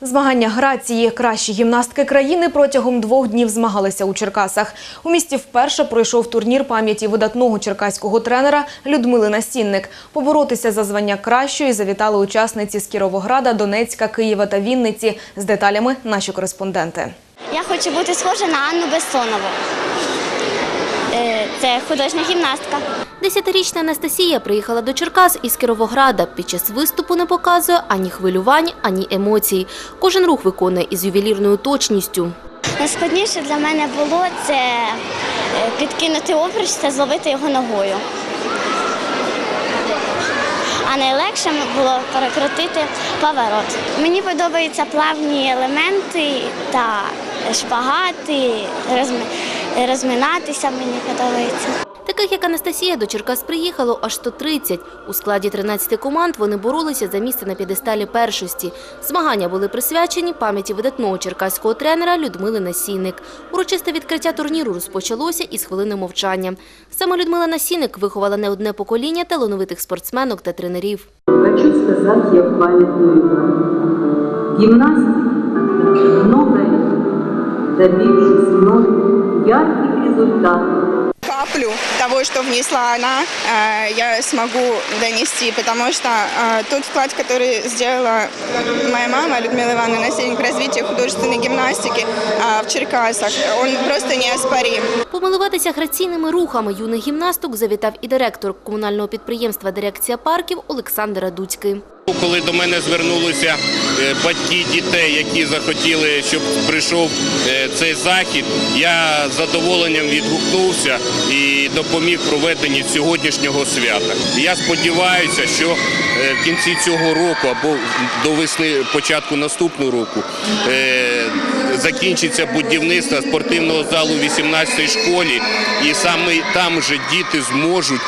Змагання грації кращі гімнастки країни протягом двох днів змагалися у Черкасах. У місті вперше пройшов турнір пам'яті видатного черкаського тренера Людмили Насінник. Поборотися за звання кращої завітали учасниці з Кіровограда, Донецька, Києва та Вінниці. З деталями наші кореспонденти. Я хочу бути схожа на Анну Бессонову. Це художня гімнастка. Десятирічна Анастасія приїхала до Черкас із Кіровограда. Під час виступу не показує ані хвилювань, ані емоцій. Кожен рух виконує із ювелірною точністю. Найскладніше для мене було це е, підкинути обруч та зловити його ногою. А найлегше було перекрутити поворот. Мені подобаються плавні елементи та шпагати, розми- розминатися мені подобається. Таких як Анастасія до Черкас приїхало аж 130. У складі 13 команд вони боролися за місце на п'єдесталі першості. Змагання були присвячені пам'яті видатного черкаського тренера Людмили Насінник. Урочисте відкриття турніру розпочалося із хвилини мовчання. Саме Людмила Насінник виховала не одне покоління талановитих спортсменок та тренерів. Хочу сказать я в памятную игру Гимнастик, многое добившись мной ярких результатов. каплю того, что внесла она, э, я смогу донести, потому что э, тот вклад, который сделала моя мама Людмила Ивановна Насильник в развитии художественной гимнастики э, в Черкасах, он просто неоспорим. Помилуватися граційними рухами юних гімнасток завітав і директор комунального підприємства «Дирекція парків» Олександр Радуцький. Коли до мене звернулися е, батьки дітей, які захотіли, щоб прийшов е, цей захід, я з задоволенням відгукнувся і допоміг проведенні сьогоднішнього свята. Я сподіваюся, що е, в кінці цього року або до весни, початку наступного року, закінчиться будівництво спортивного залу 18-й школі, і саме там же діти зможуть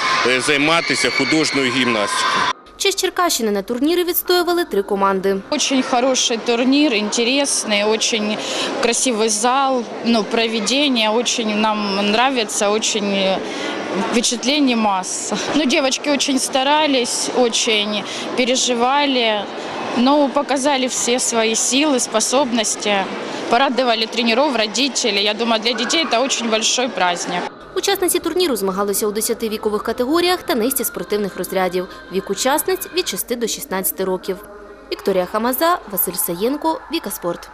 займатися художньою гімнастикою. Честь Черкащини на турнірі відстоювали три команди. Очень хороший турнир, интересный, очень красивый зал, ну, проведение очень нам нравится, очень э, впечатлений масса. Ну, девочки очень старались, очень переживали, но показали все свои силы, способности, порадовали тренеров, родителей. Я думаю, для детей это очень большой праздник. Учасниці турніру змагалися у 10 вікових категоріях та низці спортивних розрядів. Вік учасниць від 6 до 16 років. Вікторія Хамаза, Василь Саєнко, Віка Спорт.